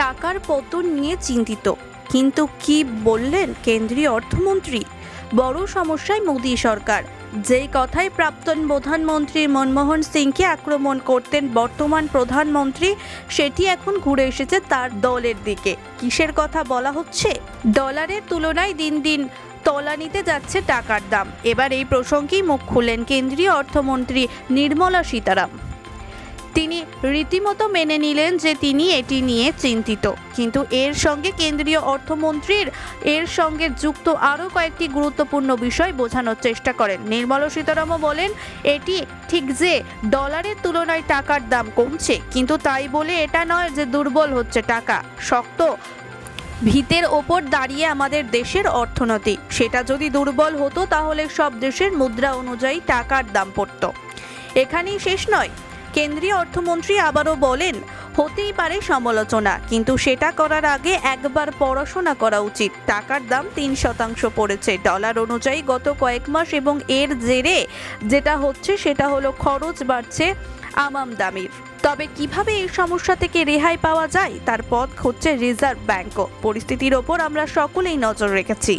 টাকার পতন নিয়ে চিন্তিত। কিন্তু কি বললেন কেন্দ্রীয় অর্থমন্ত্রী? বড় সমস্যায় মোদী সরকার। যেই কথায় প্রাক্তন প্রধানমন্ত্রী মনমোহন সিংকে আক্রমণ করতেন বর্তমান প্রধানমন্ত্রী, সেটি এখন ঘুরে এসেছে তার দলের দিকে। কিসের কথা বলা হচ্ছে? ডলারের তুলনায় দিন দিন তলানিতে যাচ্ছে টাকার দাম। এবার এই প্রসঙ্গেই মুখ খুললেন কেন্দ্রীয় অর্থমন্ত্রী নির্মলা সীতারাম। তিনি রীতিমতো মেনে নিলেন যে তিনি এটি নিয়ে চিন্তিত। কিন্তু এর সঙ্গে কেন্দ্রীয় অর্থমন্ত্রীর, এর সঙ্গে যুক্ত আরও কয়েকটি গুরুত্বপূর্ণ বিষয় বোঝানোর চেষ্টা করেন। নির্মলা সীতারামও বলেন, এটি ঠিক যে ডলারের তুলনায় টাকার দাম কমছে, কিন্তু তাই বলে এটা নয় যে দুর্বল হচ্ছে টাকা। শক্ত ভিতের ওপর দাঁড়িয়ে আমাদের দেশের অর্থনীতি। সেটা যদি দুর্বল হতো তাহলে সব দেশের মুদ্রা অনুযায়ী টাকার দাম পড়তো। এখানেই শেষ নয়। কেন্দ্রীয় অর্থমন্ত্রী আবারও বলেন, হতেই পারে সমালোচনা, কিন্তু সেটা করার আগে একবার পড়াশোনা করা উচিত। টাকার দাম তিন শতাংশ পড়েছে। ডলার অনুযায়ী গত কয়েক মাস এবং এর জেরে যেটা হচ্ছে সেটা হলো খরচ বাড়ছে আমাম দামির। তবে কীভাবে এই সমস্যা থেকে রেহাই পাওয়া যায়? তার পথ খুঁজছে রিজার্ভ ব্যাংকও। পরিস্থিতির ওপর আমরা সকলেই নজর রেখেছি।